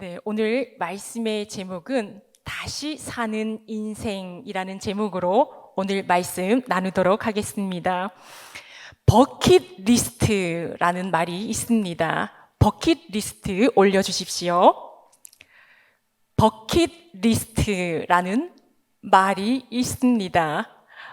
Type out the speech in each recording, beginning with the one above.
네, 오늘 말씀의 제목은 다시 사는 인생이라는 제목으로 오늘 말씀 나누도록 하겠습니다. 버킷 리스트라는 말이 있습니다. 버킷 리스트 올려주십시오. 버킷 리스트라는 말이 있습니다.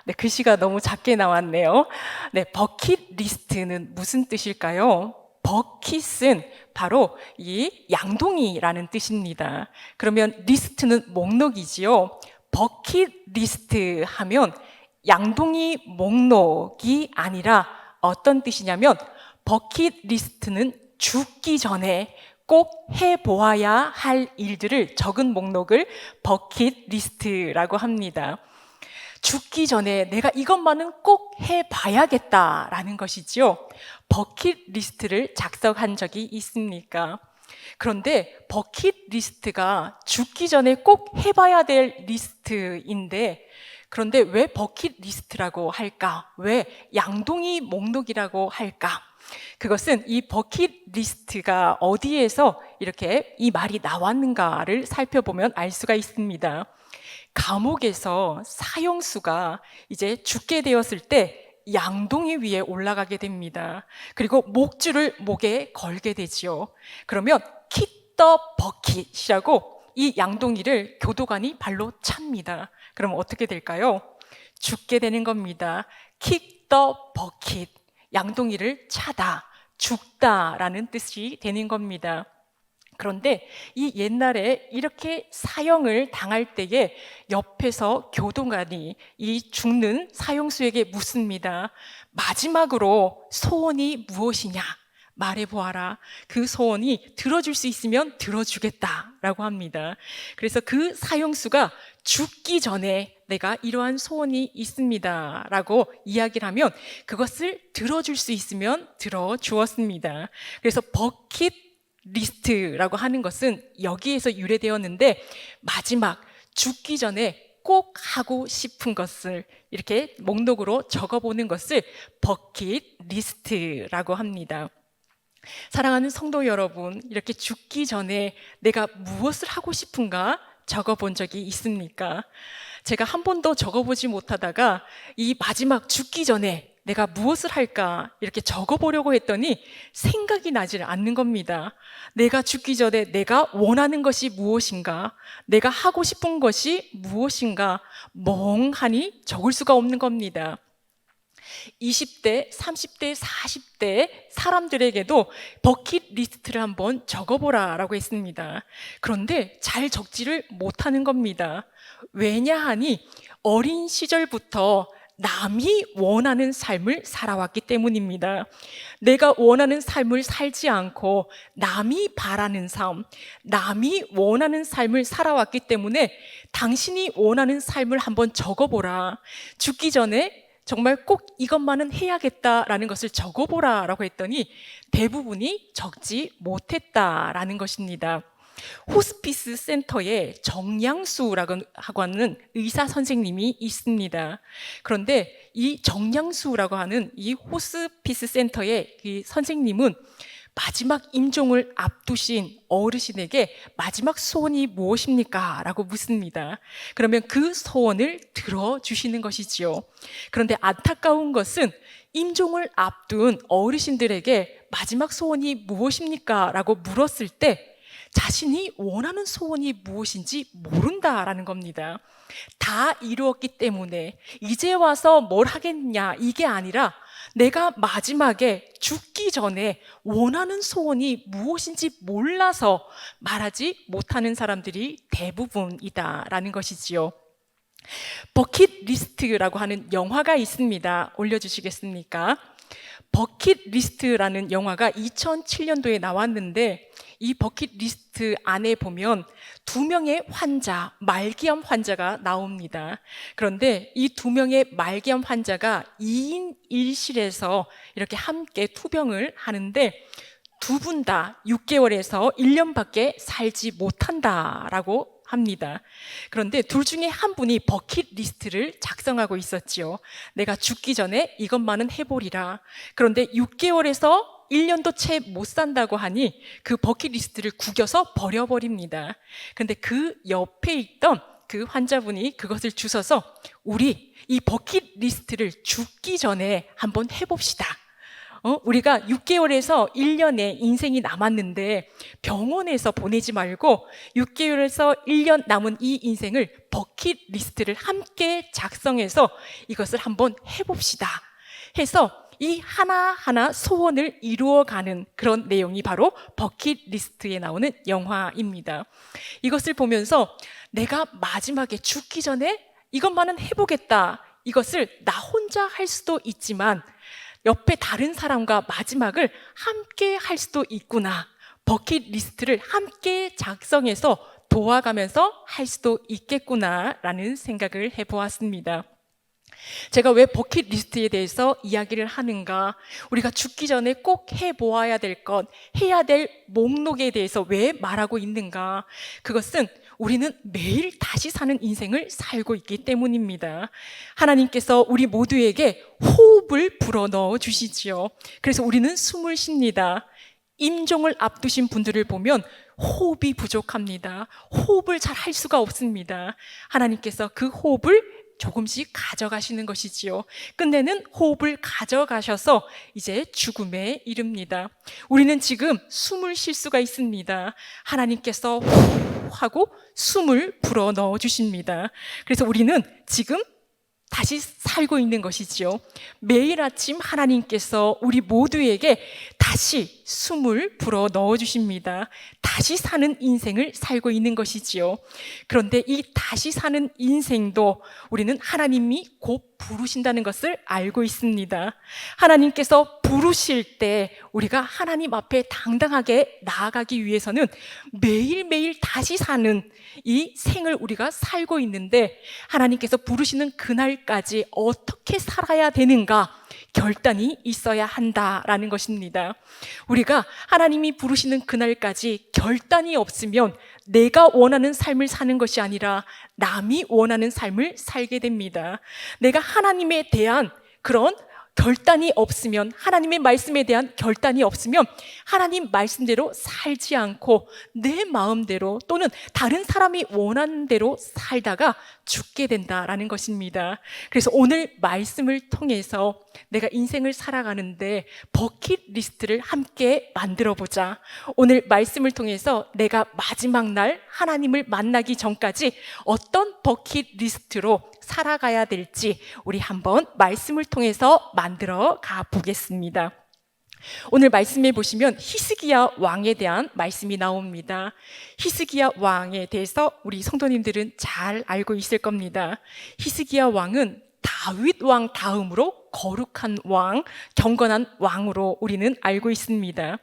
네, 글씨가 너무 작게 나왔네요. 네, 버킷 리스트는 무슨 뜻일까요? 버킷은 바로 이 양동이라는 뜻입니다. 그러면 리스트는 목록이지요. 버킷 리스트 하면 양동이 목록이 아니라 어떤 뜻이냐면 버킷 리스트는 죽기 전에 꼭 해보아야 할 일들을 적은 목록을 버킷 리스트라고 합니다. 죽기 전에 내가 이것만은 꼭 해봐야겠다라는 것이지요. 버킷 리스트를 작성한 적이 있습니까? 그런데 버킷 리스트가 죽기 전에 꼭 해봐야 될 리스트인데 그런데 왜 버킷 리스트라고 할까? 왜 양동이 목록이라고 할까? 그것은 이 버킷 리스트가 어디에서 이렇게 이 말이 나왔는가를 살펴보면 알 수가 있습니다. 감옥에서 사형수가 이제 죽게 되었을 때 양동이 위에 올라가게 됩니다. 그리고 목줄을 목에 걸게 되지요. 그러면 킥더 버킷이라고 이 양동이를 교도관이 발로 찹니다. 그럼 어떻게 될까요? 죽게 되는 겁니다. 킥더 버킷. 양동이를 차다, 죽다라는 뜻이 되는 겁니다. 그런데 이 옛날에 이렇게 사형을 당할 때에 옆에서 교도관이 이 죽는 사형수에게 묻습니다. 마지막으로 소원이 무엇이냐? 말해보아라. 그 소원이 들어줄 수 있으면 들어주겠다 라고 합니다. 그래서 그 사형수가 죽기 전에 내가 이러한 소원이 있습니다. 라고 이야기를 하면 그것을 들어줄 수 있으면 들어주었습니다. 그래서 버킷 리스트라고 하는 것은 여기에서 유래되었는데 마지막 죽기 전에 꼭 하고 싶은 것을 이렇게 목록으로 적어보는 것을 버킷 리스트라고 합니다. 사랑하는 성도 여러분, 이렇게 죽기 전에 내가 무엇을 하고 싶은가 적어본 적이 있습니까? 제가 한 번도 적어보지 못하다가 이 마지막 죽기 전에 내가 무엇을 할까 이렇게 적어보려고 했더니 생각이 나질 않는 겁니다. 내가 죽기 전에 내가 원하는 것이 무엇인가, 내가 하고 싶은 것이 무엇인가 멍하니 적을 수가 없는 겁니다. 20대, 30대, 40대 사람들에게도 버킷 리스트를 한번 적어보라 라고 했습니다. 그런데 잘 적지를 못하는 겁니다. 왜냐하니 어린 시절부터 남이 원하는 삶을 살아왔기 때문입니다. 내가 원하는 삶을 살지 않고 남이 바라는 삶, 남이 원하는 삶을 살아왔기 때문에 당신이 원하는 삶을 한번 적어보라. 죽기 전에 정말 꼭 이것만은 해야겠다라는 것을 적어보라라고 했더니 대부분이 적지 못했다라는 것입니다. 호스피스 센터에 정양수라고 하는 의사 선생님이 있습니다. 그런데 이 정양수라고 하는 이 호스피스 센터의 이 선생님은 마지막 임종을 앞두신 어르신에게 마지막 소원이 무엇입니까? 라고 묻습니다. 그러면 그 소원을 들어주시는 것이지요. 그런데 안타까운 것은 임종을 앞둔 어르신들에게 마지막 소원이 무엇입니까? 라고 물었을 때 자신이 원하는 소원이 무엇인지 모른다라는 겁니다. 다 이루었기 때문에 이제 와서 뭘 하겠냐 이게 아니라 내가 마지막에 죽기 전에 원하는 소원이 무엇인지 몰라서 말하지 못하는 사람들이 대부분이다라는 것이지요. 버킷 리스트라고 하는 영화가 있습니다. 올려주시겠습니까? 버킷 리스트라는 영화가 2007년도에 나왔는데 이 버킷 리스트 안에 보면 두 명의 환자, 말기암 환자가 나옵니다. 그런데 이 두 명의 말기암 환자가 2인 1실에서 이렇게 함께 투병을 하는데 두 분 다 6개월에서 1년밖에 살지 못한다라고 합니다. 그런데 둘 중에 한 분이 버킷 리스트를 작성하고 있었지요. 내가 죽기 전에 이것만은 해보리라. 그런데 6개월에서 1년도 채 못 산다고 하니 그 버킷리스트를 구겨서 버려버립니다. 근데 그 옆에 있던 그 환자분이 그것을 주셔서 우리 이 버킷리스트를 죽기 전에 한번 해봅시다. 어? 우리가 6개월에서 1년의 인생이 남았는데 병원에서 보내지 말고 6개월에서 1년 남은 이 인생을 버킷리스트를 함께 작성해서 이것을 한번 해봅시다. 해서 이 하나하나 소원을 이루어가는 그런 내용이 바로 버킷리스트에 나오는 영화입니다. 이것을 보면서 내가 마지막에 죽기 전에 이것만은 해보겠다. 이것을 나 혼자 할 수도 있지만 옆에 다른 사람과 마지막을 함께 할 수도 있구나. 버킷리스트를 함께 작성해서 도와가면서 할 수도 있겠구나라는 생각을 해보았습니다. 제가 왜 버킷리스트에 대해서 이야기를 하는가? 우리가 죽기 전에 꼭 해보아야 될 것, 해야 될 목록에 대해서 왜 말하고 있는가? 그것은 우리는 매일 다시 사는 인생을 살고 있기 때문입니다. 하나님께서 우리 모두에게 호흡을 불어 넣어 주시지요. 그래서 우리는 숨을 쉽니다. 임종을 앞두신 분들을 보면 호흡이 부족합니다. 호흡을 잘 할 수가 없습니다. 하나님께서 그 호흡을 조금씩 가져가시는 것이지요. 끝내는 호흡을 가져가셔서 이제 죽음에 이릅니다. 우리는 지금 숨을 쉴 수가 있습니다. 하나님께서 후 하고 숨을 불어 넣어 주십니다. 그래서 우리는 지금 다시 살고 있는 것이지요. 매일 아침 하나님께서 우리 모두에게 다시 숨을 불어 넣어 주십니다. 다시 사는 인생을 살고 있는 것이지요. 그런데 이 다시 사는 인생도 우리는 하나님이 곧 부르신다는 것을 알고 있습니다. 하나님께서 부르실 때 우리가 하나님 앞에 당당하게 나아가기 위해서는 매일매일 다시 사는 이 생을 우리가 살고 있는데 하나님께서 부르시는 그날까지 어떻게 살아야 되는가 결단이 있어야 한다라는 것입니다. 우리가 하나님이 부르시는 그날까지 결단이 없으면 내가 원하는 삶을 사는 것이 아니라 남이 원하는 삶을 살게 됩니다. 내가 하나님에 대한 그런 결단이 없으면 하나님의 말씀에 대한 결단이 없으면 하나님 말씀대로 살지 않고 내 마음대로 또는 다른 사람이 원하는 대로 살다가 죽게 된다라는 것입니다. 그래서 오늘 말씀을 통해서 내가 인생을 살아가는데 버킷리스트를 함께 만들어 보자. 오늘 말씀을 통해서 내가 마지막 날 하나님을 만나기 전까지 어떤 버킷리스트로 살아가야 될지 우리 한번 말씀을 통해서 만 들어 가 보겠습니다. 오늘 말씀에 보시면 히스기야 왕에 대한 말씀이 나옵니다. 히스기야 왕에 대해서 우리 성도님들은 잘 알고 있을 겁니다. 히스기야 왕은 다윗 왕 다음으로 거룩한 왕, 경건한 왕으로 우리는 알고 있습니다.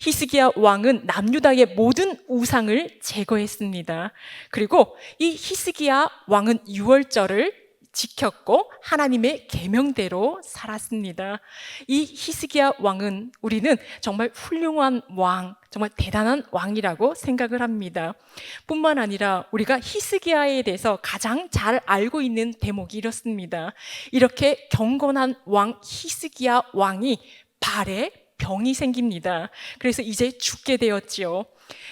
히스기야 왕은 남유다의 모든 우상을 제거했습니다. 그리고 이 히스기야 왕은 유월절을 지켰고 하나님의 계명대로 살았습니다. 이 히스기야 왕은 우리는 정말 훌륭한 왕, 정말 대단한 왕이라고 생각을 합니다. 뿐만 아니라 우리가 히스기야에 대해서 가장 잘 알고 있는 대목이 이렇습니다. 이렇게 경건한 왕 히스기야 왕이 발에 병이 생깁니다. 그래서 이제 죽게 되었지요.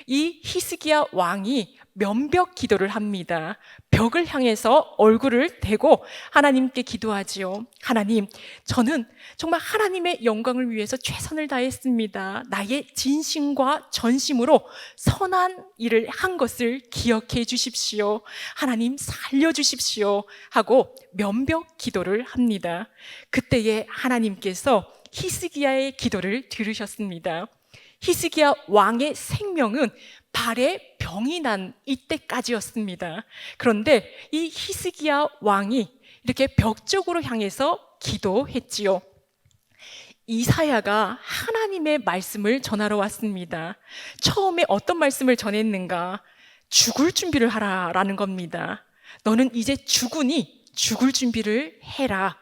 이 히스기야 왕이 면벽 기도를 합니다. 벽을 향해서 얼굴을 대고 하나님께 기도하지요. 하나님, 저는 정말 하나님의 영광을 위해서 최선을 다했습니다. 나의 진심과 전심으로 선한 일을 한 것을 기억해 주십시오. 하나님 살려 주십시오. 하고 면벽 기도를 합니다. 그때에 하나님께서 히스기야의 기도를 들으셨습니다. 히스기야 왕의 생명은 발에 병이 난 이때까지였습니다. 그런데 이 히스기야 왕이 이렇게 벽 쪽으로 향해서 기도했지요. 이사야가 하나님의 말씀을 전하러 왔습니다. 처음에 어떤 말씀을 전했는가? 죽을 준비를 하라라는 겁니다. 너는 이제 죽으니 죽을 준비를 해라.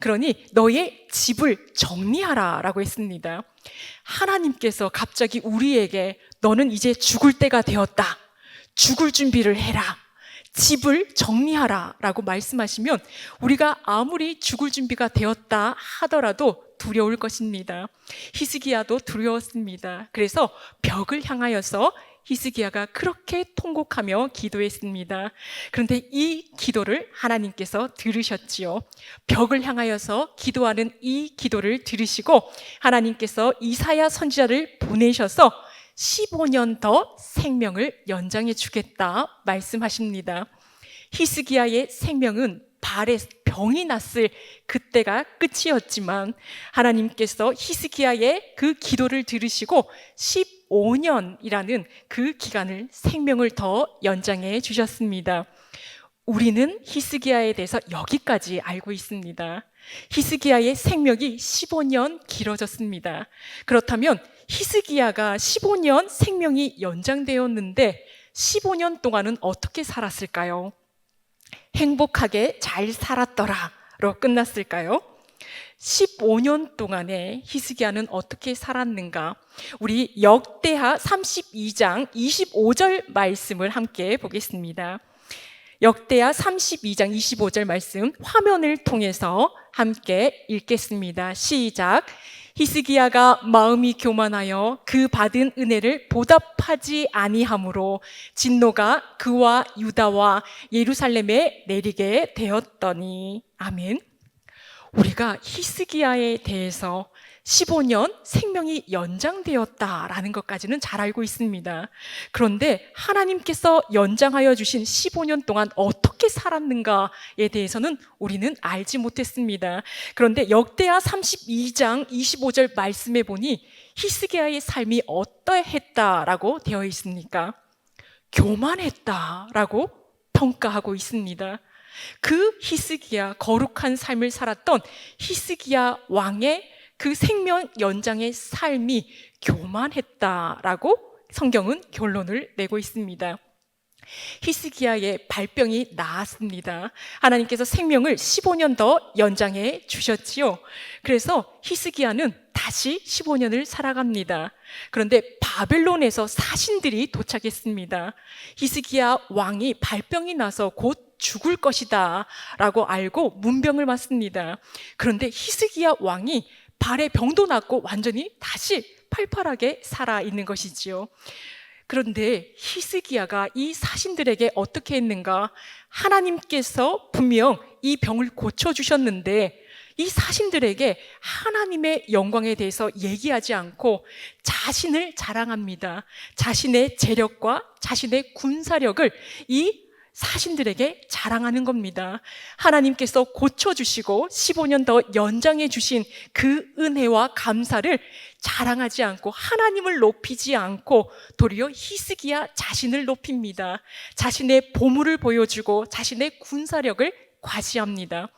그러니 너의 집을 정리하라 라고 했습니다. 하나님께서 갑자기 우리에게 너는 이제 죽을 때가 되었다. 죽을 준비를 해라. 집을 정리하라 라고 말씀하시면 우리가 아무리 죽을 준비가 되었다 하더라도 두려울 것입니다. 히스기야도 두려웠습니다. 그래서 벽을 향하여서 히스기야가 그렇게 통곡하며 기도했습니다. 그런데 이 기도를 하나님께서 들으셨지요. 벽을 향하여서 기도하는 이 기도를 들으시고 하나님께서 이사야 선지자를 보내셔서 15년 더 생명을 연장해 주겠다 말씀하십니다. 히스기야의 생명은 발에 병이 났을 그때가 끝이었지만 하나님께서 히스기야의 그 기도를 들으시고 15년이라는 그 기간을 생명을 더 연장해 주셨습니다. 우리는 히스기야에 대해서 여기까지 알고 있습니다. 히스기야의 생명이 15년 길어졌습니다. 그렇다면 히스기야가 15년 생명이 연장되었는데 15년 동안은 어떻게 살았을까요? 행복하게 잘 살았더라로 끝났을까요? 15년 동안에 히스기야는 어떻게 살았는가? 우리 역대하 32장 25절 말씀을 함께 보겠습니다. 역대하 32장 25절 말씀 화면을 통해서 함께 읽겠습니다. 시작. 히스기야가 마음이 교만하여 그 받은 은혜를 보답하지 아니하므로 진노가 그와 유다와 예루살렘에 내리게 되었더니 아멘. 우리가 히스기야에 대해서 15년 생명이 연장되었다라는 것까지는 잘 알고 있습니다. 그런데 하나님께서 연장하여 주신 15년 동안 어떻게 살았는가에 대해서는 우리는 알지 못했습니다. 그런데 역대하 32장 25절 말씀에 보니 히스기야의 삶이 어떠했다라고 되어 있습니까? 교만했다라고 평가하고 있습니다. 그 히스기야 거룩한 삶을 살았던 히스기야 왕의 그 생명 연장의 삶이 교만했다라고 성경은 결론을 내고 있습니다. 히스기야의 발병이 나았습니다. 하나님께서 생명을 15년 더 연장해 주셨지요. 그래서 히스기야는 다시 15년을 살아갑니다. 그런데 바벨론에서 사신들이 도착했습니다. 히스기야 왕이 발병이 나서 곧 죽을 것이다 라고 알고 문병을 맞습니다. 그런데 히스기야 왕이 발에 병도 났고 완전히 다시 팔팔하게 살아 있는 것이지요. 그런데 히스기야가 이 사신들에게 어떻게 했는가? 하나님께서 분명 이 병을 고쳐 주셨는데 이 사신들에게 하나님의 영광에 대해서 얘기하지 않고 자신을 자랑합니다. 자신의 재력과 자신의 군사력을 이 사신들에게 자랑하는 겁니다. 하나님께서 고쳐주시고 15년 더 연장해 주신 그 은혜와 감사를 자랑하지 않고 하나님을 높이지 않고 도리어 히스기야 자신을 높입니다. 자신의 보물을 보여주고 자신의 군사력을 과시합니다.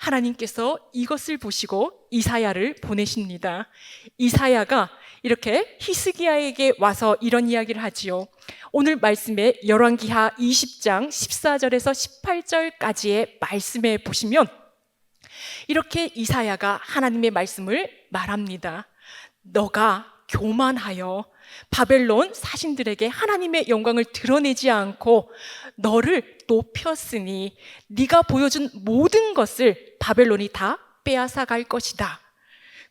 하나님께서 이것을 보시고 이사야를 보내십니다. 이사야가 이렇게 히스기야에게 와서 이런 이야기를 하지요. 오늘 말씀에 열왕기하 20장 14절에서 18절까지의 말씀에 보시면 이렇게 이사야가 하나님의 말씀을 말합니다. 너가 교만하여 바벨론 사신들에게 하나님의 영광을 드러내지 않고 너를 높였으니 네가 보여준 모든 것을 바벨론이 다 빼앗아 갈 것이다.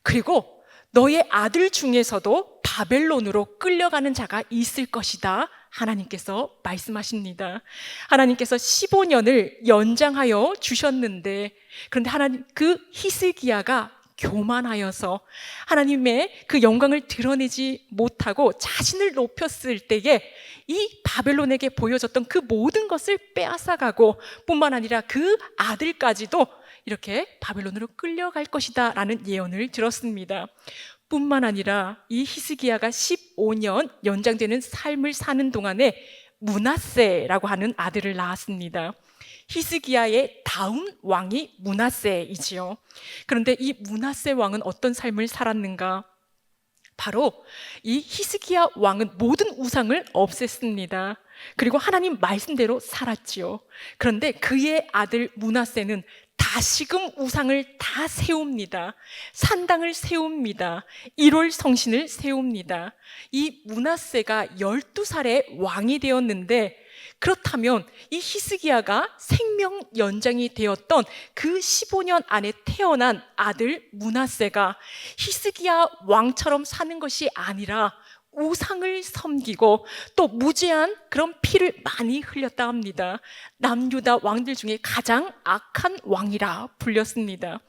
그리고 너의 아들 중에서도 바벨론으로 끌려가는 자가 있을 것이다. 하나님께서 말씀하십니다. 하나님께서 15년을 연장하여 주셨는데 그런데 하나님 그 히스기야가 교만하여서 하나님의 그 영광을 드러내지 못하고 자신을 높였을 때에 이 바벨론에게 보여졌던 그 모든 것을 빼앗아가고 뿐만 아니라 그 아들까지도 이렇게 바벨론으로 끌려갈 것이다 라는 예언을 들었습니다. 뿐만 아니라 이 히스기야가 15년 연장되는 삶을 사는 동안에 문하세라고 하는 아들을 낳았습니다. 히스기야의 다음 왕이 문하세이지요. 그런데 이 문하세 왕은 어떤 삶을 살았는가? 바로 이 히스기야 왕은 모든 우상을 없앴습니다. 그리고 하나님 말씀대로 살았지요. 그런데 그의 아들 문하세는 다시금 우상을 다 세웁니다. 산당을 세웁니다. 1월 성신을 세웁니다. 이 문하세가 12살에 왕이 되었는데 그렇다면 이 히스기야가 생명 연장이 되었던 그 15년 안에 태어난 아들 문하세가 히스기야 왕처럼 사는 것이 아니라 우상을 섬기고 또 무죄한 그런 피를 많이 흘렸다 합니다. 남유다 왕들 중에 가장 악한 왕이라 불렸습니다.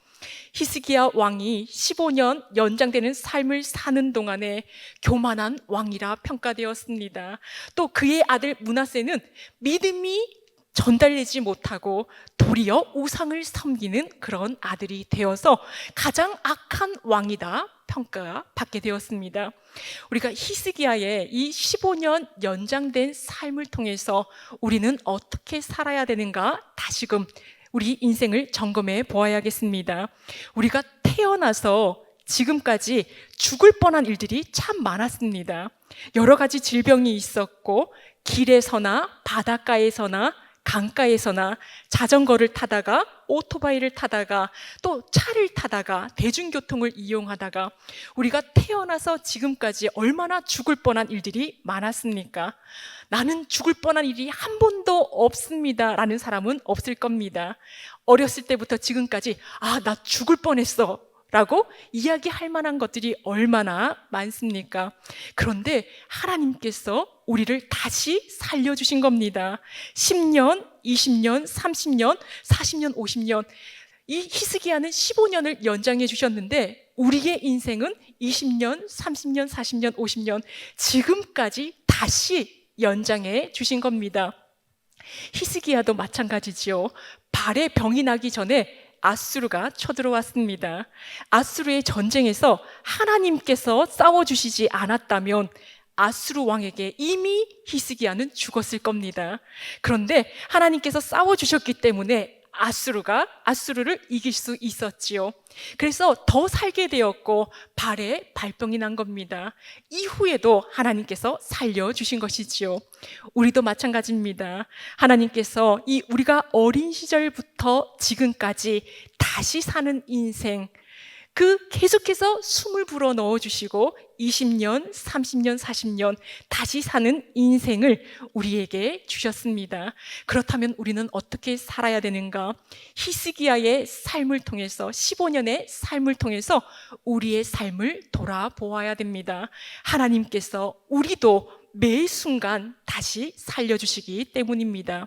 히스기야 왕이 15년 연장되는 삶을 사는 동안에 교만한 왕이라 평가되었습니다. 또 그의 아들 문하세는 믿음이 전달되지 못하고 도리어 우상을 섬기는 그런 아들이 되어서 가장 악한 왕이다 평가받게 되었습니다. 우리가 히스기야의 이 15년 연장된 삶을 통해서 우리는 어떻게 살아야 되는가 다시금 우리 인생을 점검해 보아야겠습니다. 우리가 태어나서 지금까지 죽을 뻔한 일들이 참 많았습니다. 여러 가지 질병이 있었고, 길에서나 바닷가에서나 강가에서나 자전거를 타다가 오토바이를 타다가 또 차를 타다가 대중교통을 이용하다가 우리가 태어나서 지금까지 얼마나 죽을 뻔한 일들이 많았습니까? 나는 죽을 뻔한 일이 한 번도 없습니다. 라는 사람은 없을 겁니다. 어렸을 때부터 지금까지 아, 나 죽을 뻔했어. 라고 이야기할 만한 것들이 얼마나 많습니까? 그런데 하나님께서 우리를 다시 살려주신 겁니다. 10년, 20년, 30년, 40년, 50년. 이 히스기야는 15년을 연장해 주셨는데 우리의 인생은 20년, 30년, 40년, 50년 지금까지 다시 연장해 주신 겁니다. 히스기야도 마찬가지지요. 발에 병이 나기 전에 아수르가 쳐들어왔습니다. 아수르의 전쟁에서 하나님께서 싸워주시지 않았다면 아수르 왕에게 이미 히스기야는 죽었을 겁니다. 그런데 하나님께서 싸워주셨기 때문에 아수르가 아수르를 이길 수 있었지요. 그래서 더 살게 되었고 발에 발병이 난 겁니다. 이후에도 하나님께서 살려 주신 것이지요. 우리도 마찬가지입니다. 하나님께서 이 우리가 어린 시절부터 지금까지 다시 사는 인생 그 계속해서 숨을 불어 넣어 주시고 20년, 30년, 40년 다시 사는 인생을 우리에게 주셨습니다. 그렇다면 우리는 어떻게 살아야 되는가? 히스기야의 삶을 통해서 15년의 삶을 통해서 우리의 삶을 돌아보아야 됩니다. 하나님께서 우리도 매 순간 다시 살려주시기 때문입니다.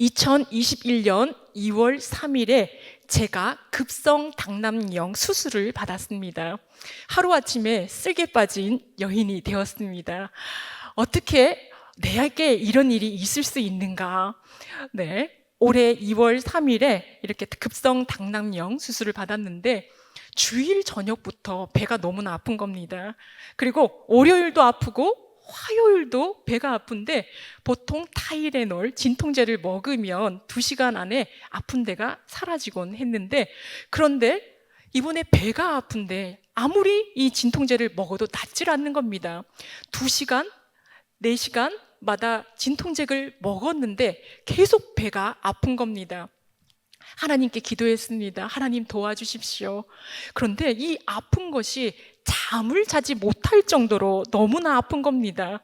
2021년 2월 3일에 제가 급성 당남령 수술을 받았습니다. 하루아침에 쓸개 빠진 여인이 되었습니다. 어떻게 내게 이런 일이 있을 수 있는가? 네. 올해 2월 3일에 이렇게 급성 당남령 수술을 받았는데 주일 저녁부터 배가 너무나 아픈 겁니다. 그리고 월요일도 아프고 화요일도 배가 아픈데 보통 타이레놀 진통제를 먹으면 2시간 안에 아픈 데가 사라지곤 했는데 그런데 이번에 배가 아픈데 아무리 이 진통제를 먹어도 낫질 않는 겁니다. 2시간, 4시간마다 진통제를 먹었는데 계속 배가 아픈 겁니다. 하나님께 기도했습니다. 하나님 도와주십시오. 그런데 이 아픈 것이 잠을 자지 못할 정도로 너무나 아픈 겁니다.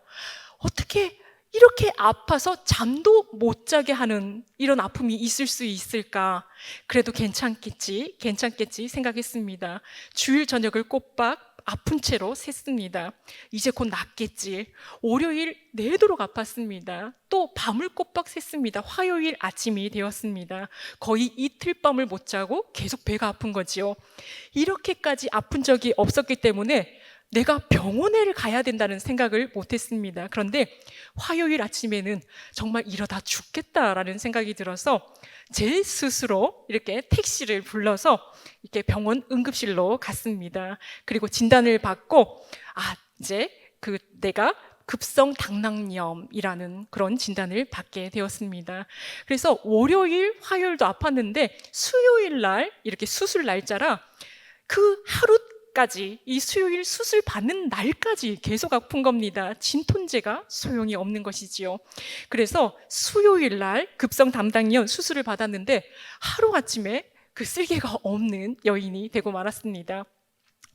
어떻게 이렇게 아파서 잠도 못 자게 하는 이런 아픔이 있을 수 있을까? 그래도 괜찮겠지, 괜찮겠지 생각했습니다. 주일 저녁을 꼬박 아픈 채로 샜습니다. 이제 곧 낫겠지. 월요일 내도록 아팠습니다. 또 밤을 꼬박 샜습니다. 화요일 아침이 되었습니다. 거의 이틀 밤을 못 자고 계속 배가 아픈 거지요. 이렇게까지 아픈 적이 없었기 때문에 내가 병원에 가야 된다는 생각을 못 했습니다. 그런데 화요일 아침에는 정말 이러다 죽겠다라는 생각이 들어서 제 스스로 이렇게 택시를 불러서 이렇게 병원 응급실로 갔습니다. 그리고 진단을 받고 아 이제 그 내가 급성 당낭염이라는 그런 진단을 받게 되었습니다. 그래서 월요일, 화요일도 아팠는데 수요일 날 이렇게 수술 날짜라 그 하루 까지 이 수요일 수술 받는 날까지 계속 아픈 겁니다. 진통제가 소용이 없는 것이지요. 그래서 수요일 날 급성 담당이원 수술을 받았는데 하루 아침에 그 쓸개가 없는 여인이 되고 말았습니다.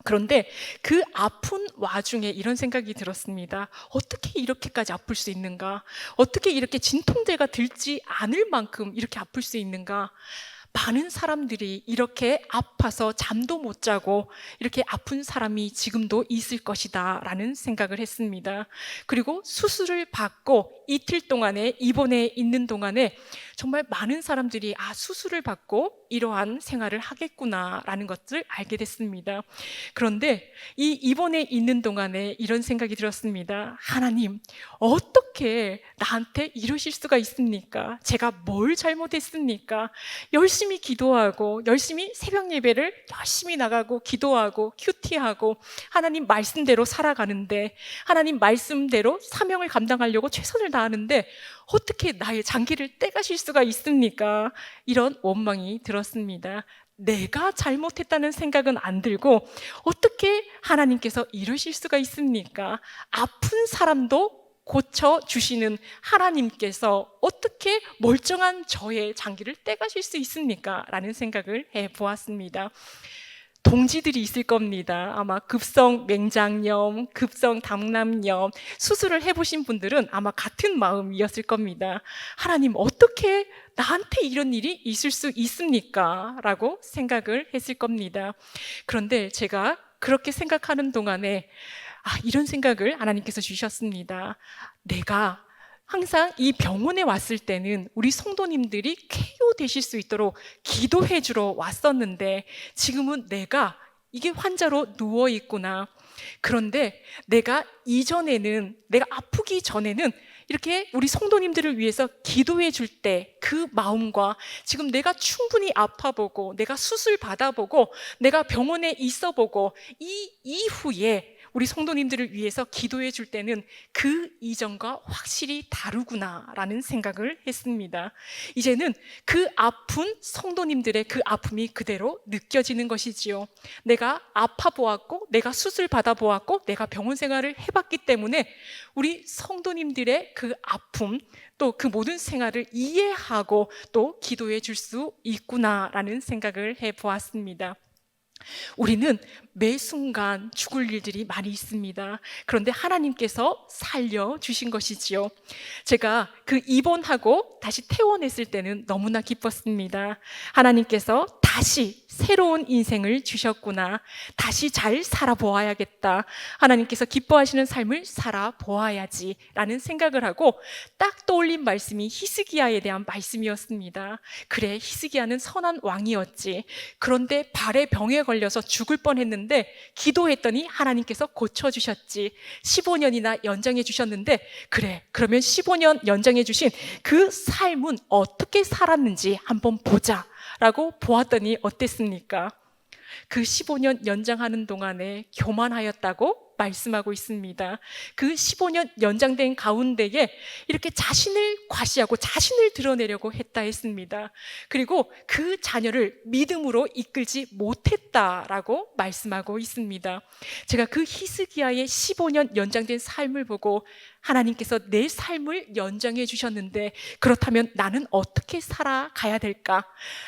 그런데 그 아픈 와중에 이런 생각이 들었습니다. 어떻게 이렇게까지 아플 수 있는가? 어떻게 이렇게 진통제가 들지 않을 만큼 이렇게 아플 수 있는가? 많은 사람들이 이렇게 아파서 잠도 못 자고 이렇게 아픈 사람이 지금도 있을 것이다 라는 생각을 했습니다. 그리고 수술을 받고 이틀 동안에 입원해 있는 동안에 정말 많은 사람들이 아, 수술을 받고 이러한 생활을 하겠구나 라는 것을 알게 됐습니다. 그런데 이 입원해 있는 동안에 이런 생각이 들었습니다. 하나님, 어떻게 나한테 이러실 수가 있습니까? 제가 뭘 잘못했습니까? 열심히 기도하고, 열심히 새벽 예배를 열심히 나가고, 기도하고, 큐티하고, 하나님 말씀대로 살아가는데, 하나님 말씀대로 사명을 감당하려고 최선을 다하는데, 어떻게 나의 장기를 떼가실 수가 있습니까? 이런 원망이 들었습니다. 내가 잘못했다는 생각은 안 들고 어떻게 하나님께서 이러실 수가 있습니까? 아픈 사람도 고쳐 주시는 하나님께서 어떻게 멀쩡한 저의 장기를 떼가실 수 있습니까? 라는 생각을 해 보았습니다. 동지들이 있을 겁니다. 아마 급성 맹장염, 급성 당남염 수술을 해보신 분들은 아마 같은 마음이었을 겁니다. 하나님 어떻게 나한테 이런 일이 있을 수 있습니까? 라고 생각을 했을 겁니다. 그런데 제가 그렇게 생각하는 동안에 아, 이런 생각을 하나님께서 주셨습니다. 내가 항상 이 병원에 왔을 때는 우리 성도님들이 쾌유 되실 수 있도록 기도해 주러 왔었는데 지금은 내가 이게 환자로 누워 있구나. 그런데 내가 이전에는 내가 아프기 전에는 이렇게 우리 성도님들을 위해서 기도해 줄 때 그 마음과 지금 내가 충분히 아파보고 내가 수술 받아보고 내가 병원에 있어보고 이 이후에 우리 성도님들을 위해서 기도해 줄 때는 그 이전과 확실히 다르구나라는 생각을 했습니다. 이제는 그 아픈 성도님들의 그 아픔이 그대로 느껴지는 것이지요. 내가 아파 보았고, 내가 수술 받아 보았고, 내가 병원 생활을 해봤기 때문에 우리 성도님들의 그 아픔, 또 그 모든 생활을 이해하고 또 기도해 줄 수 있구나라는 생각을 해 보았습니다. 우리는 매 순간 죽을 일들이 많이 있습니다. 그런데 하나님께서 살려 주신 것이지요. 제가 그 입원하고 다시 퇴원했을 때는 너무나 기뻤습니다. 하나님께서 다시 새로운 인생을 주셨구나. 다시 잘 살아보아야겠다. 하나님께서 기뻐하시는 삶을 살아보아야지. 라는 생각을 하고 딱 떠올린 말씀이 히스기야에 대한 말씀이었습니다. 그래, 히스기야는 선한 왕이었지. 그런데 발에 병에 걸려서 죽을 뻔 했는데 기도했더니 하나님께서 고쳐주셨지. 15년이나 연장해 주셨는데 그래, 그러면 15년 연장해 주신 그 삶은 어떻게 살았는지 한번 보자. 라고 보았더니 어땠습니까? 그 15년 연장하는 동안에 교만하였다고 말씀하고 있습니다. 그 15년 연장된 가운데에 이렇게 자신을 과시하고 자신을 드러내려고 했다 했습니다. 그리고 그 자녀를 믿음으로 이끌지 못했다라고 말씀하고 있습니다. 제가 그 히스기야의 15년 연장된 삶을 보고 하나님께서 내 삶을 연장해 주셨는데 그렇다면 나는 어떻게 살아가야 될까?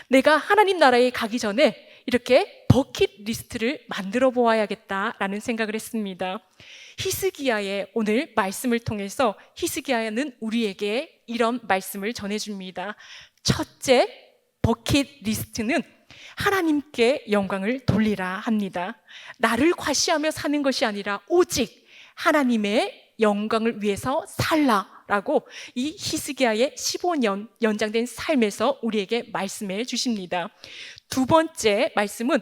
내가 하나님 나라에 가기 전에 이렇게 버킷 리스트를 만들어 보아야겠다라는 생각을 했습니다. 히스기야의 오늘 말씀을 통해서 히스기야는 우리에게 이런 말씀을 전해줍니다. 첫째, 버킷 리스트는 하나님께 영광을 돌리라 합니다. 나를 과시하며 사는 것이 아니라 오직 하나님의 영광을 위해서 살라 라고 이 히스기야의 15년 연장된 삶에서 우리에게 말씀해 주십니다. 두 번째 말씀은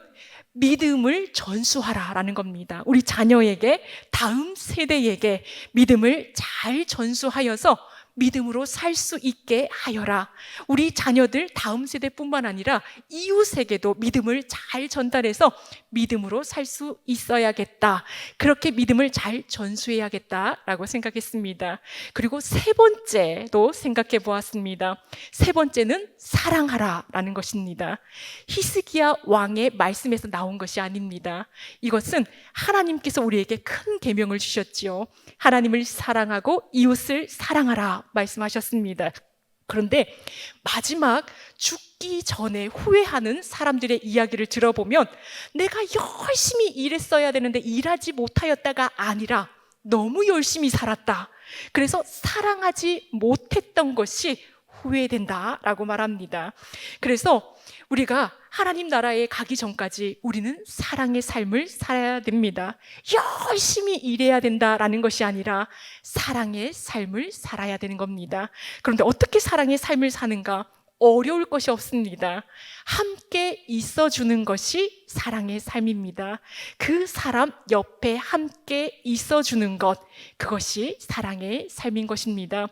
믿음을 전수하라 라는 겁니다. 우리 자녀에게 다음 세대에게 믿음을 잘 전수하여서 믿음으로 살 수 있게 하여라. 우리 자녀들 다음 세대뿐만 아니라 이웃에게도 믿음을 잘 전달해서 믿음으로 살 수 있어야겠다. 그렇게 믿음을 잘 전수해야겠다라고 생각했습니다. 그리고 세 번째도 생각해 보았습니다. 세 번째는 사랑하라라는 것입니다. 히스기야 왕의 말씀에서 나온 것이 아닙니다. 이것은 하나님께서 우리에게 큰 계명을 주셨지요. 하나님을 사랑하고 이웃을 사랑 말씀하셨습니다. 그런데 마지막 죽기 전에 후회하는 사람들의 이야기를 들어보면 내가 열심히 일했어야 되는데 일하지 못하였다가 아니라 너무 열심히 살았다. 그래서 사랑하지 못했던 것이 후회된다라고 말합니다. 그래서 우리가 하나님 나라에 가기 전까지 우리는 사랑의 삶을 살아야 됩니다. 열심히 일해야 된다라는 것이 아니라 사랑의 삶을 살아야 되는 겁니다. 그런데 어떻게 사랑의 삶을 사는가? 어려울 것이 없습니다. 함께 있어 주는 것이 사랑의 삶입니다. 그 사람 옆에 함께 있어 주는 것, 그것이 사랑의 삶인 것입니다.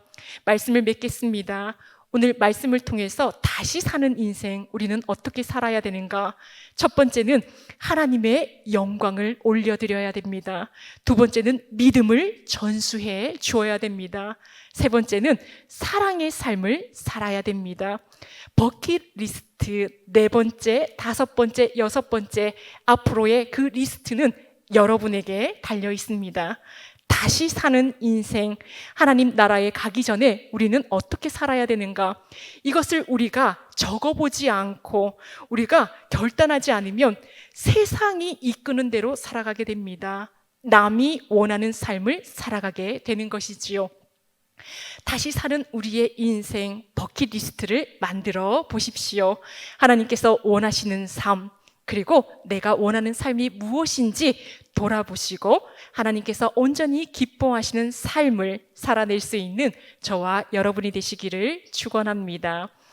말씀을 맺겠습니다. 오늘 말씀을 통해서 다시 사는 인생, 우리는 어떻게 살아야 되는가? 첫 번째는 하나님의 영광을 올려드려야 됩니다. 두 번째는 믿음을 전수해 주어야 됩니다. 세 번째는 사랑의 삶을 살아야 됩니다. 버킷 리스트 네 번째, 다섯 번째, 여섯 번째, 앞으로의 그 리스트는 여러분에게 달려 있습니다. 다시 사는 인생, 하나님 나라에 가기 전에 우리는 어떻게 살아야 되는가? 이것을 우리가 적어보지 않고 우리가 결단하지 않으면 세상이 이끄는 대로 살아가게 됩니다. 남이 원하는 삶을 살아가게 되는 것이지요. 다시 사는 우리의 인생 버킷리스트를 만들어 보십시오. 하나님께서 원하시는 삶, 그리고 내가 원하는 삶이 무엇인지 돌아보시고 하나님께서 온전히 기뻐하시는 삶을 살아낼 수 있는 저와 여러분이 되시기를 축원합니다.